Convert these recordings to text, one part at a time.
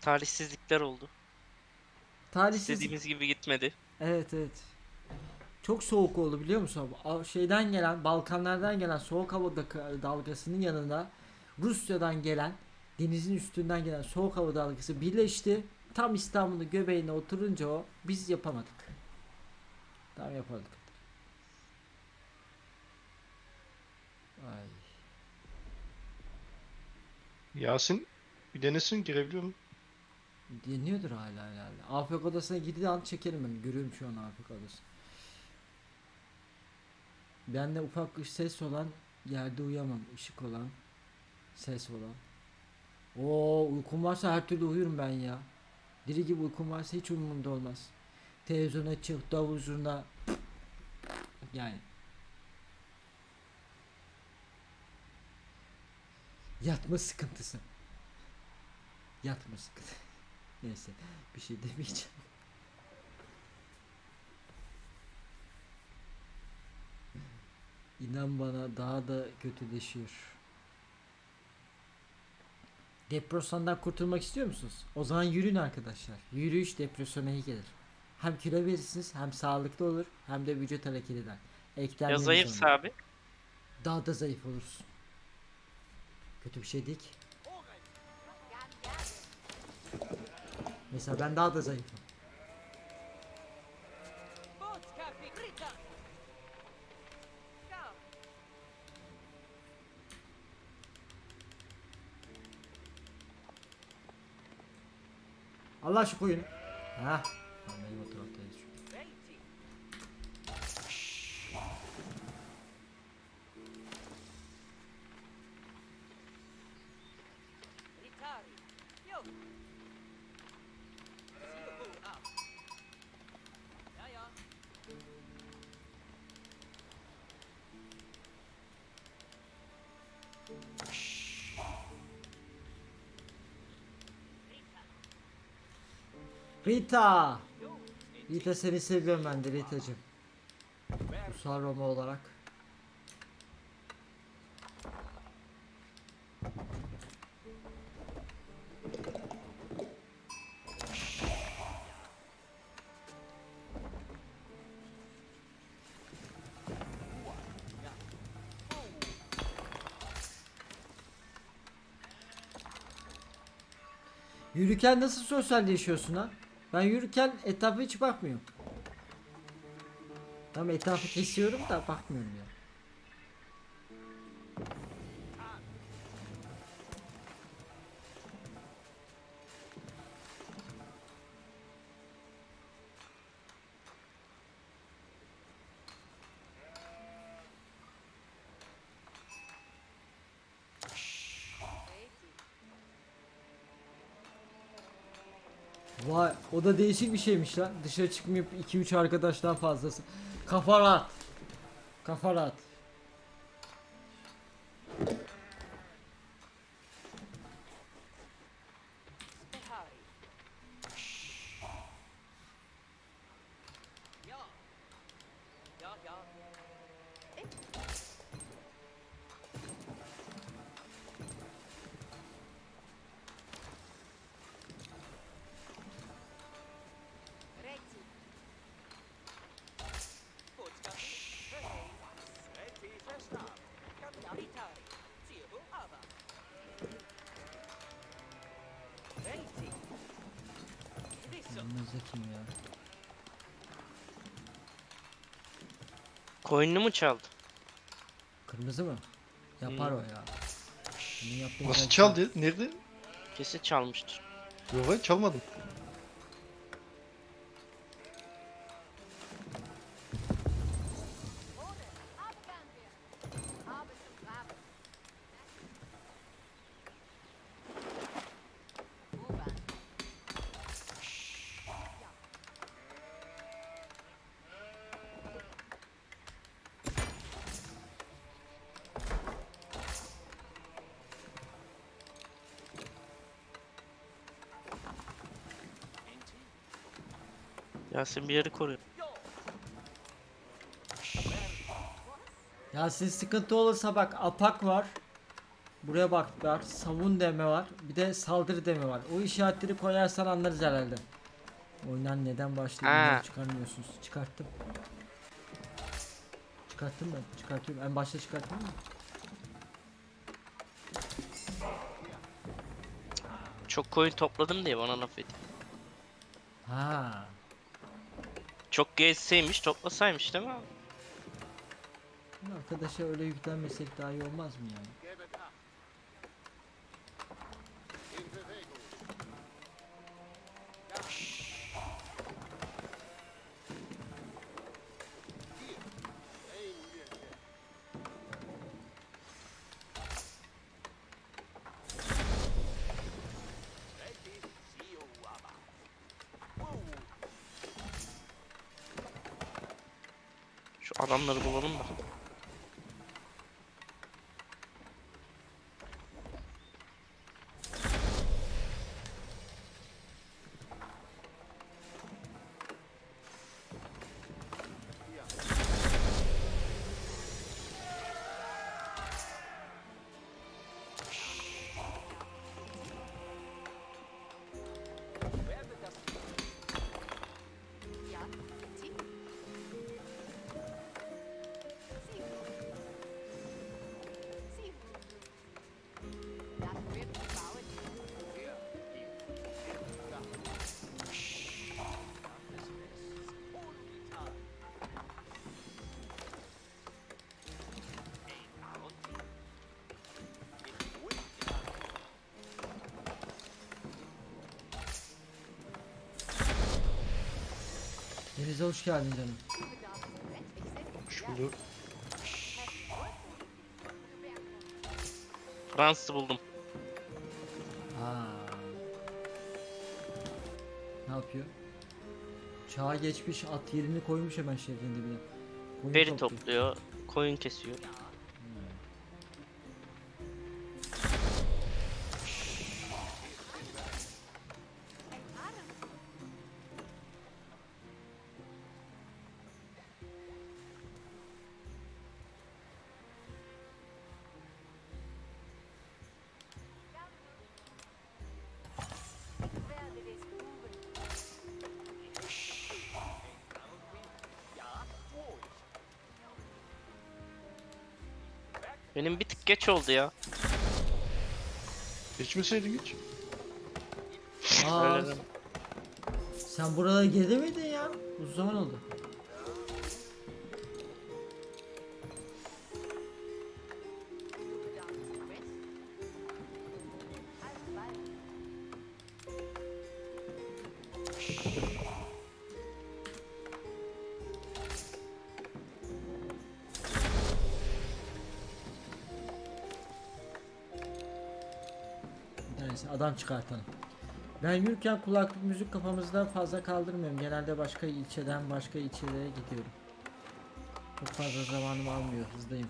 Talihsizlikler oldu. Talihsiz. İstediğimiz gibi gitmedi. Evet evet. Çok soğuk oldu biliyor musun? A- Şeyden gelen Balkanlardan gelen soğuk hava da- dalgasının yanında Rusya'dan gelen denizin üstünden gelen soğuk hava dalgası birleşti. Tam İstanbul'un göbeğine oturunca o biz yapamadık. Tam yapamadık. Ay. Yasin bir denesin girebiliyor mu? Deniyordur hala herhalde. Afk odasına girdiği an çekerim ben. Görüyorum şu an Afk odası. Bende ufak bir ses olan yerde uyuyamam. Işık olan. Ses olan. Oo uykum varsa her türlü uyurum ben ya. Diri gibi uykum varsa hiç umurumda olmaz. Televizyona çık, davul zurna. Yani. Yatma sıkıntısı. Yatma sıkıntısı. Neyse bir şey demeyeceğim. İnan bana daha da kötüleşiyor. Depresyondan kurtulmak istiyor musunuz? O zaman yürüyün arkadaşlar. Yürüyüş depresyona iyi gelir. Hem kilo verirsiniz hem sağlıklı olur hem de vücut hareket eder. Ya Eklemleriniz zayıfsa abi. Daha da zayıf olursun. Kötü bir şey değil ki. Mesela ben daha da zayıfım. Allah şu koyun. Ha. Rita. Rita seni seviyorum ben de Ritacığım. Rusal Roma olarak. Yürürken nasıl sosyalleşiyorsun ha? Ben yürürken etrafa hiç bakmıyorum. Tam etrafı kesiyorum da bakmıyorum ya. Vay o da değişik bir şeymiş lan. Dışarı çıkmayıp 2-3 arkadaştan fazlası. Kafa rahat. Kafa rahat. Koyununu mu çaldı? Kırmızı mı? Yapar Hmm. o ya. Bunu yapmayı Nasıl çaldı? Nerede? Kesin çalmıştır. Yok hayır çalmadım. Yasin bir yeri koruyor. Ya siz sıkıntı olursa bak apak var. Buraya bak var. Savun deme var. Bir de saldırı deme var. O işaretleri koyarsan anlarız herhalde. Oyundan neden başladığını çıkarmıyorsunuz. Çıkarttım. Çıkarttım ben. Çıkartıyorum. En başta çıkarttım mı? Çok koyun topladım diye bana laf ediyor. Ha. Çok gezseymiş toplasaymış değil mi abi? Arkadaşa öyle yüklenmesek daha iyi olmaz mı yani? Adamları bulalım da. Denize hoş geldin canım. Hoş bulduk. Fransız'ı buldum. Ha. Ne yapıyor? Çağa geçmiş at yerini koymuş hemen şehrin dibine. Koyun Veri topluyor. topluyor. Koyun kesiyor. Geç oldu ya. Geçmeseydin hiç. Aa, Öyle deme. sen buralara girdi miydin ya? Uzun zaman oldu. Adam çıkartalım. Ben yürürken kulaklık müzik kafamızda fazla kaldırmıyorum. Genelde başka ilçeden başka ilçelere gidiyorum. Çok fazla zamanım almıyor. Hızdayım.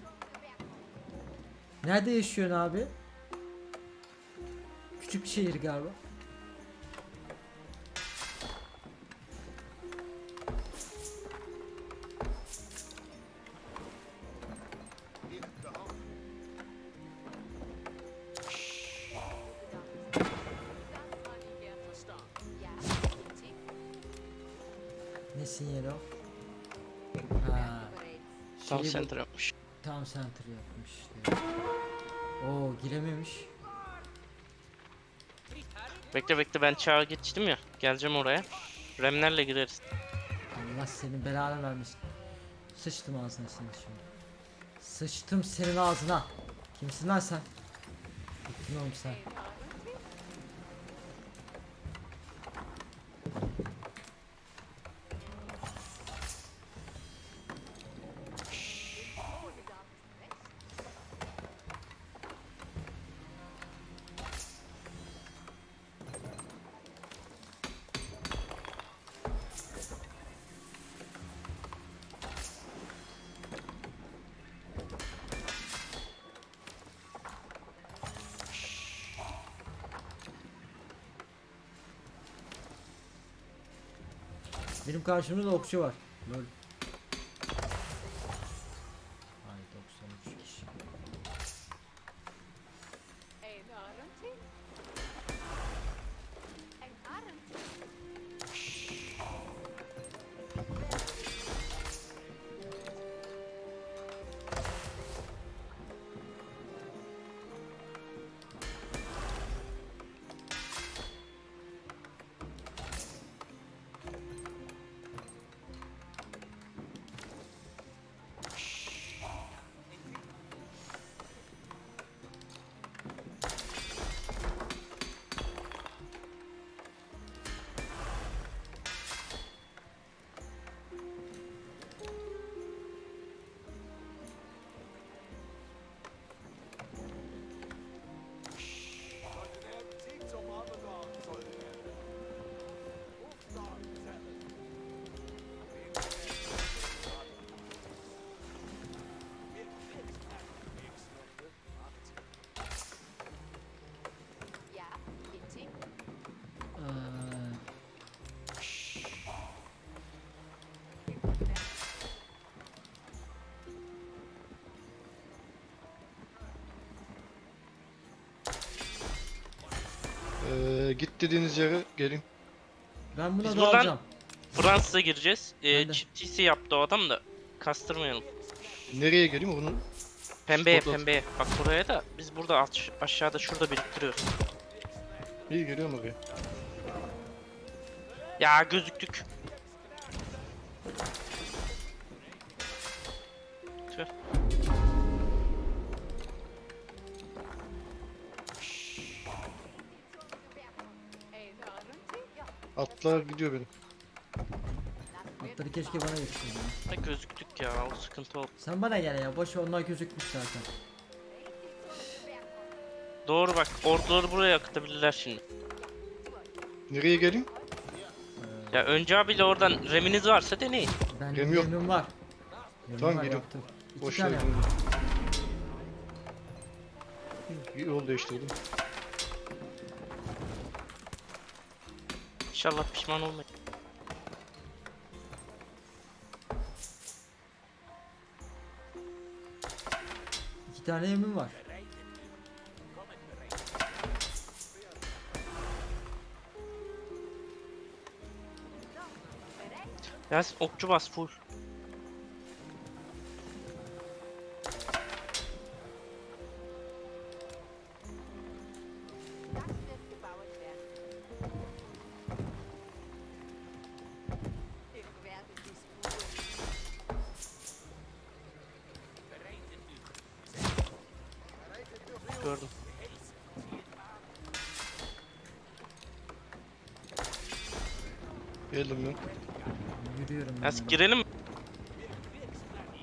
Nerede yaşıyorsun abi? Küçük bir şehir galiba. Ne sinyali o? Ha. Tam şeyi bu- center yapmış. Tam center yapmış işte. Oo girememiş. Bekle bekle ben çağa geçtim ya. Geleceğim oraya. Remlerle gireriz. Allah senin belanı vermesin. Sıçtım ağzına senin şimdi. Sıçtım senin ağzına. Kimsin lan sen? Bittin oğlum sen. Benim karşımda da okçu var. Git dediğiniz yere gelin. Ben buna Biz da buradan- alacağım. Fransız'a gireceğiz. Ben Ee, de. çift TC yaptı o adam da. Kastırmayalım. Nereye geleyim onu? Pembeye Spot at. pembeye. Bak buraya da biz burada aş- aşağıda şurada biriktiriyoruz. İyi geliyorum oraya. Ya gözüktük. Tüh. Atlar gidiyor benim. Atları keşke bana geçsin. Da gözüktük ya o sıkıntı oldu. Sen bana gel ya. Boş ver, onlar gözükmüş zaten. Doğru bak orduları buraya akıtabilirler şimdi. Nereye geleyim? Ya önce abiyle oradan reminiz varsa deneyin. Ben Gemi yok. gemim var. Gemim Tamam, var, geliyorum. yaptım. İki Boş tane ver. yaptım. Yol değiştirdim. İnşallah pişman olmayın. İki tane gemim var. Ya okçu bas full. Geldim ben. Yürüyorum. Ben de. girelim mi?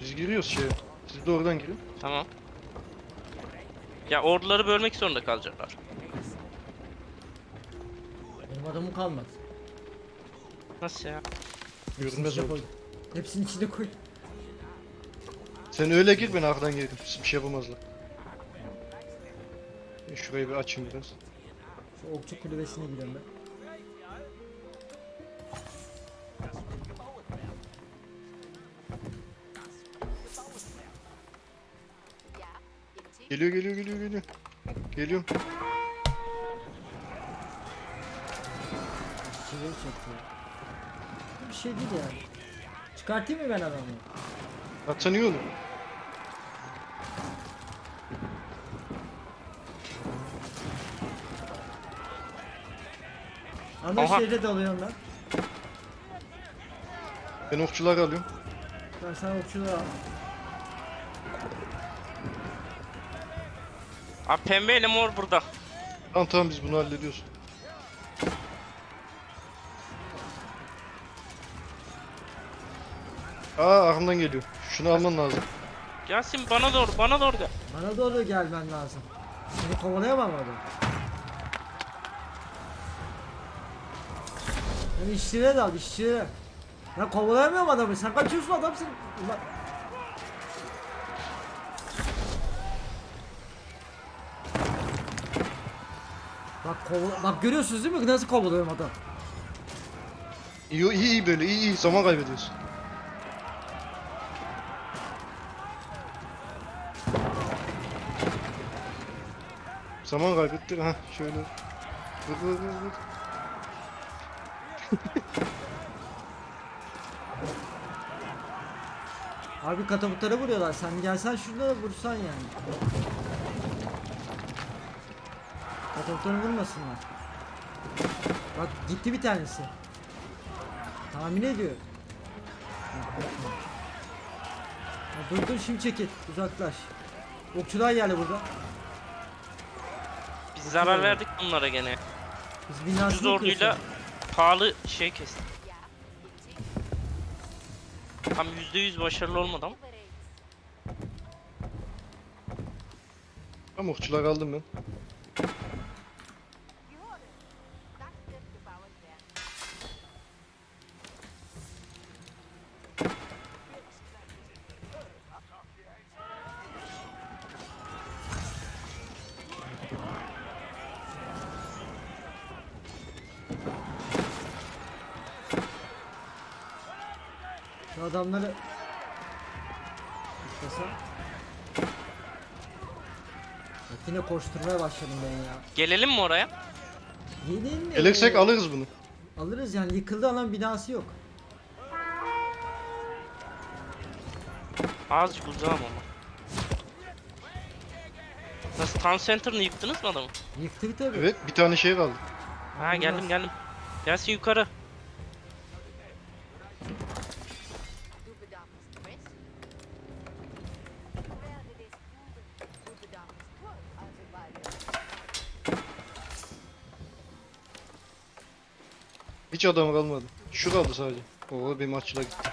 Biz giriyoruz şeye. Siz de oradan girin. Tamam. Ya orduları bölmek zorunda kalacaklar. Benim adamım kalmadı. Nasıl ya? Görünmez İçine oldu. koy. Hepsini içine koy. Sen öyle gir ben arkadan girdim. Siz bir şey yapamazlar. Ben şurayı bir açayım biraz. Şu okçu kulübesine gidiyorum ben. Geliyor geliyor geliyor geliyor. Geliyorum. Çevir çekiyor. Bir şey değil yani. Çıkartayım mı ben adamı? Olur. Ana Aha. şehre dalıyorum ben. Ben okçuları alıyorum. Ben sana okçuları al. Abi pembe ile mor burada. Tamam tamam biz bunu hallediyoruz. Aa arkamdan geliyor. Şunu alman lazım. Yasin bana doğru bana doğru gel. Bana doğru gelmen lazım. Seni kovalayamam orada. Ben işçilere dal işçilere. Ben kovalayamıyorum adamı. Sen kaçıyorsun adamsın. Ulan. Kovala bak görüyorsunuz değil mi nasıl kovalıyorum adam. İyi iyi iyi böyle iyi iyi zaman kaybediyorsun. Zaman kaybettik ha şöyle. Vur vur vur vur. Abi katapultlara vuruyorlar. Sen gelsen şurada da vursan yani. Katapultlara vurmasınlar. Bak gitti bir tanesi. Tahmin ediyor. Ya dur dur şimdi çekil. Uzaklaş. Okçular geldi burada. Biz zarar verdik bunlara gene. Biz Ucuz binasını orduyla yıkıyoruz pahalı şey kestik. Tam %100 başarılı olmadı ama. Tamam okçuları aldım ben. Adamları. Bak yine koşturmaya başladım ben ya. Gelelim mi oraya? Yeni Gelirsek e, alırız bunu. alırız yani yıkıldı alan binası yok. Azıcık uzağım ama. Nasıl town center'ını yıktınız mı adamı? Yıktık tabii. Evet bir tane şey kaldı. Ha geldim geldim. Gelsin yukarı. Hiç adam kalmadı. Şu kaldı sadece. Oo bir maçla gitti.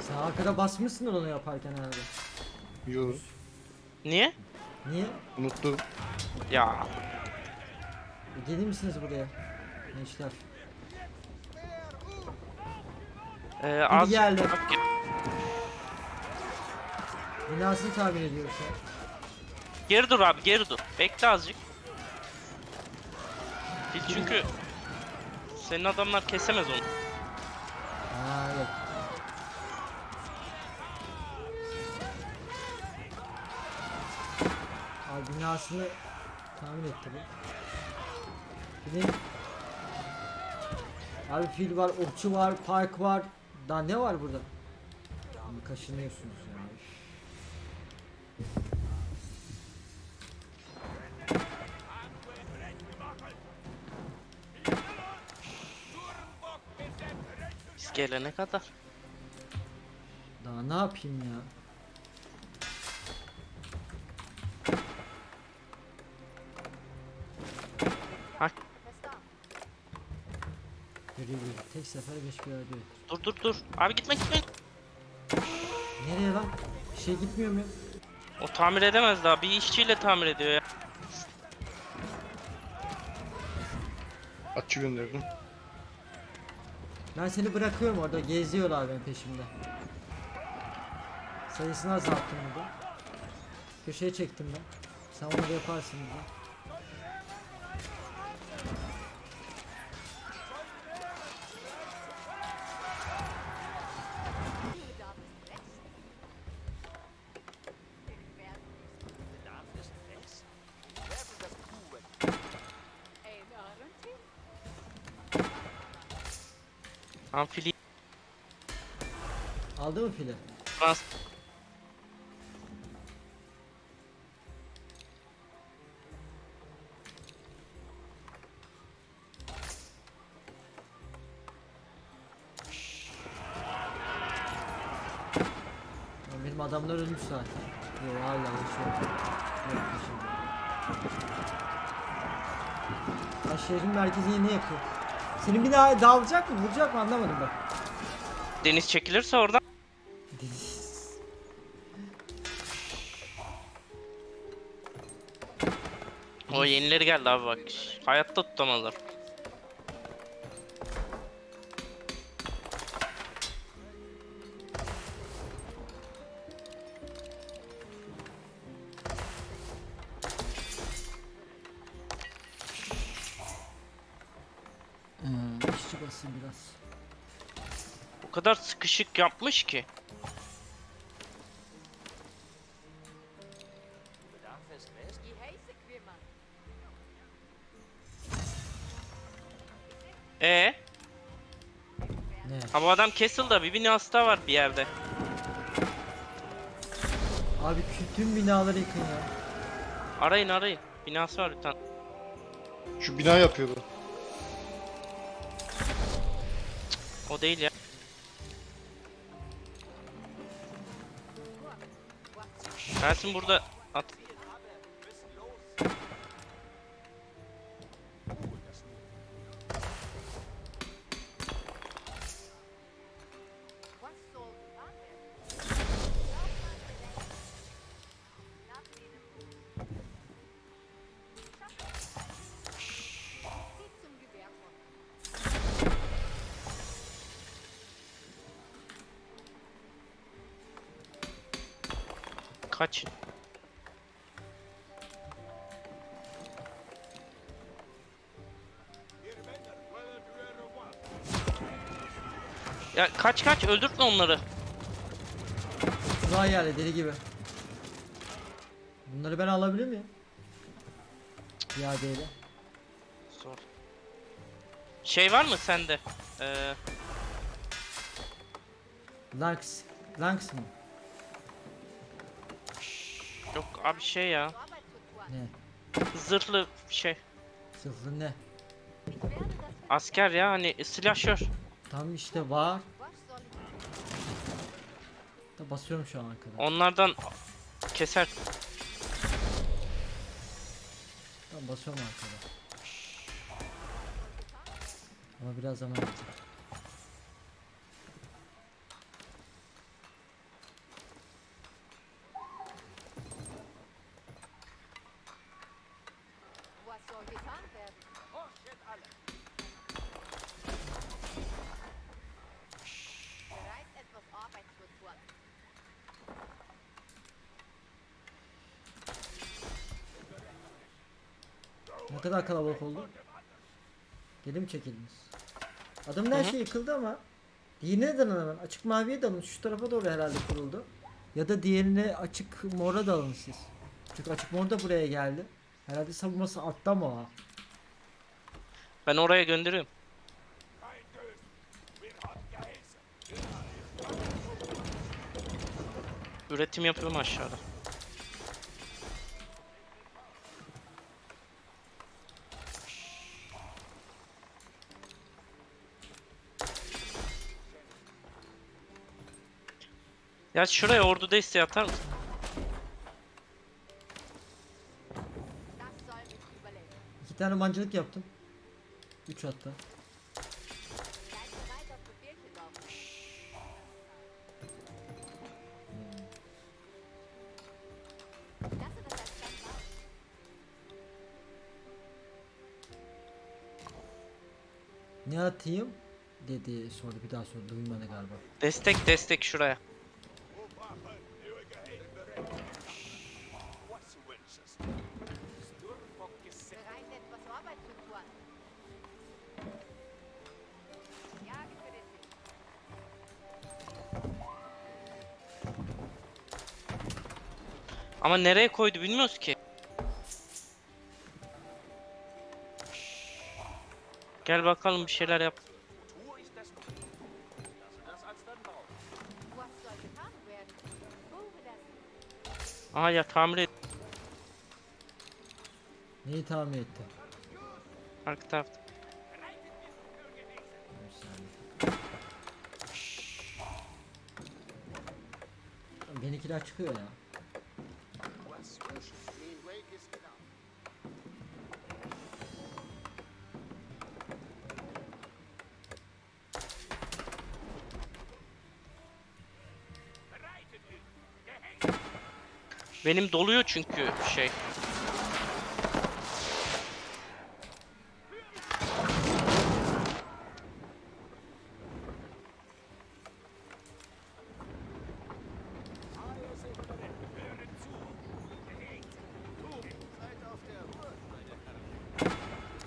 Sen arkada basmışsın onu yaparken herhalde. Yo Niye? Niye? Ya unuttum. E, Gelir misiniz buraya? Gençler. e, Biri az geldi. Binasını tamir ediyoruz ya. Geri dur abi geri dur. Bekle azıcık. Çünkü senin adamlar kesemez onu. Ha evet. Abi binasını tamir etti bu. Filin Abi fil var, okçu var, park var. Daha ne var burada? Abi kaşınıyorsunuz gelene kadar. Daha ne yapayım ya? Verstanden. Yürü yürü. Tek sefer beş bir arada. Dur dur dur. Abi gitme gitme. Nereye lan? Bir şey gitmiyor mu? ya? O tamir edemez daha. Bir işçiyle tamir ediyor ya. Atçı gönderdim. Ben seni bırakıyorum orada geziyorlar benim peşimde. Sayısını azalttım burada. Köşeye çektim ben. Sen onu yaparsın burada. Amfili Aldı mı fili? Frans Lan Benim adamlar ölmüş zaten. Yok hala yaşıyor. Yok yaşıyor. Ya şehrin merkezini ne yapıyor? Senin bir daha dağılacak mı? Vuracak mı? Anlamadım bak. deniz çekilirse oradan o yenileri geldi abi bak. Hayatta tutamazlar. Kadar sıkışık yapmış ki. E Ne? ha bu adam Castle'da bir binası da var bir yerde. Abi tüm binaları yıkın ya. Arayın arayın. Binası var bir tane. Şu bina yapıyorlar. O değil ya. Gelsin burada at. Kaç. Ya kaç kaç öldürtme onları. Tuzağa geldi deli gibi. Bunları ben alabilir miyim? İadeyle. Şey var mı sende? Ee, Lanks. Lanks mı? Abi şey ya. Ne? Zırhlı şey. Zırhlı ne? Asker ya hani slasher. Tam işte var. Da basıyorum şu an arkada. Onlardan keser. Tam basıyorum arkada. Ama biraz zaman alacak. Getan werden? Hochschritt alle. Bereit, etwas Arbeit zu tun. Ne kadar kalabalık oldu? Geri mi çekildiniz? Adamın her şey yıkıldı ama Diğerine dalın hemen. Açık maviye dalın. Şu tarafa doğru herhalde kuruldu. Ya da diğerine açık mora dalın siz. Çünkü açık mor da buraya geldi. Herhalde savunması altta mı o? Ben oraya gönderiyorum. Üretim yapıyorum aşağıda. Ya şuraya ordu desteği atar mısın? Tane mancılık yaptım. Üç hatta. Ne atayım? Dedi sordu bir daha sordu duymadı galiba. Destek destek şuraya. Ama nereye koydu bilmiyoruz ki. Gel bakalım bir şeyler yap. Aha ya tamir et. Neyi tahmin etti? Arka tarafta. Benimkiler çıkıyor ya. Benim doluyor çünkü şey.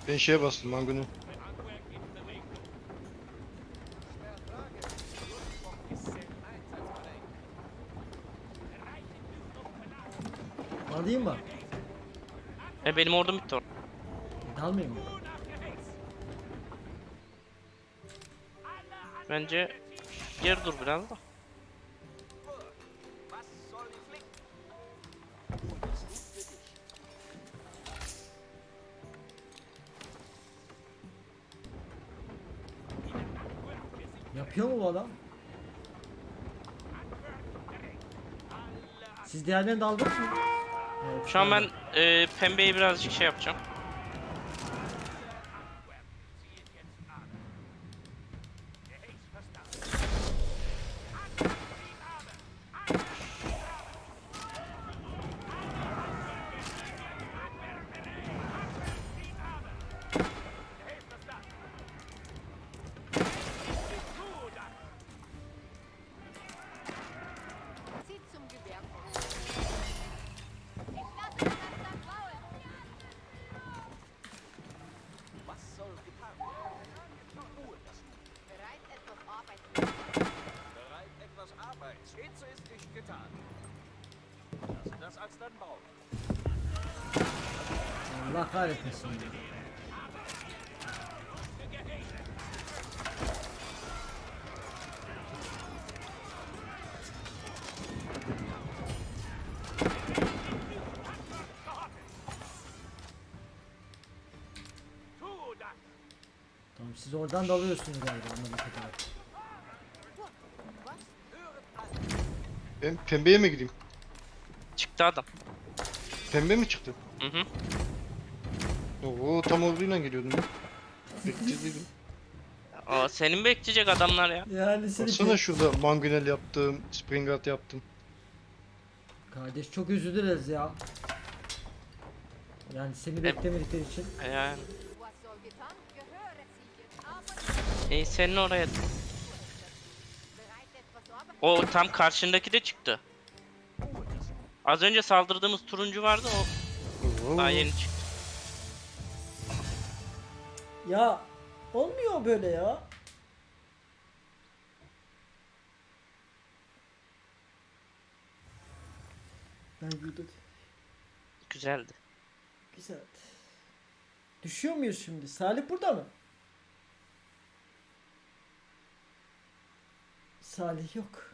Ben şeye bastım mangunu. Alayım mı? E benim ordum bitti orada. Dalmayayım mı? Bence geri dur biraz da. Yapıyor mu bu adam? Siz diğerlerine daldınız mı? Şu an ben e, pembeyi birazcık şey yapacağım. Allah kahretmesin. Tamam siz oradan da alıyorsunuz galiba ama dikkat et. Ben pembeye mi gireyim? Çıktı adam. Pembe mi çıktı? Hı hı. Oo tam orduyla geliyordum ya. Beklediydim. Aa, senin bekleyecek adamlar ya. Yani seni Baksana şurada mangonel yaptım, springart yaptım. Kardeş çok dileriz ya. Yani seni beklemedikleri için. Yani. Jetzt. Aber İyi senin oraya. O tam karşındaki de çıktı. Az önce saldırdığımız turuncu vardı o Oo. daha yeni çıktı. Ya olmuyor böyle ya. Ben burada Güzeldi. güzel. Düşüyor muyuz şimdi? Salih burada mı? Salih yok.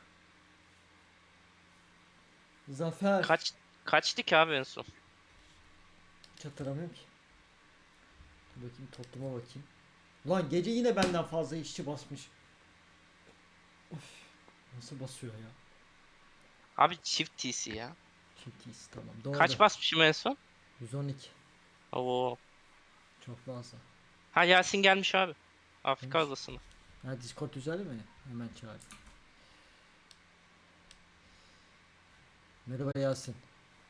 Zafer. Kaç kaçtı ki abi en son? Hiç hatırlamıyorum ki. Bakayım topluma bakayım. Ulan gece yine benden fazla işçi basmış. Of, nasıl basıyor ya? Abi çift TC ya. Çiftliyiz tamam. Doğru. Kaç basmışım en son? 112. Oo. Çok fazla. Ha Yasin gelmiş abi. Afrika Gelmiş. adasına. Ha Discord üzerinde mi? Hemen çağır. Merhaba Yasin.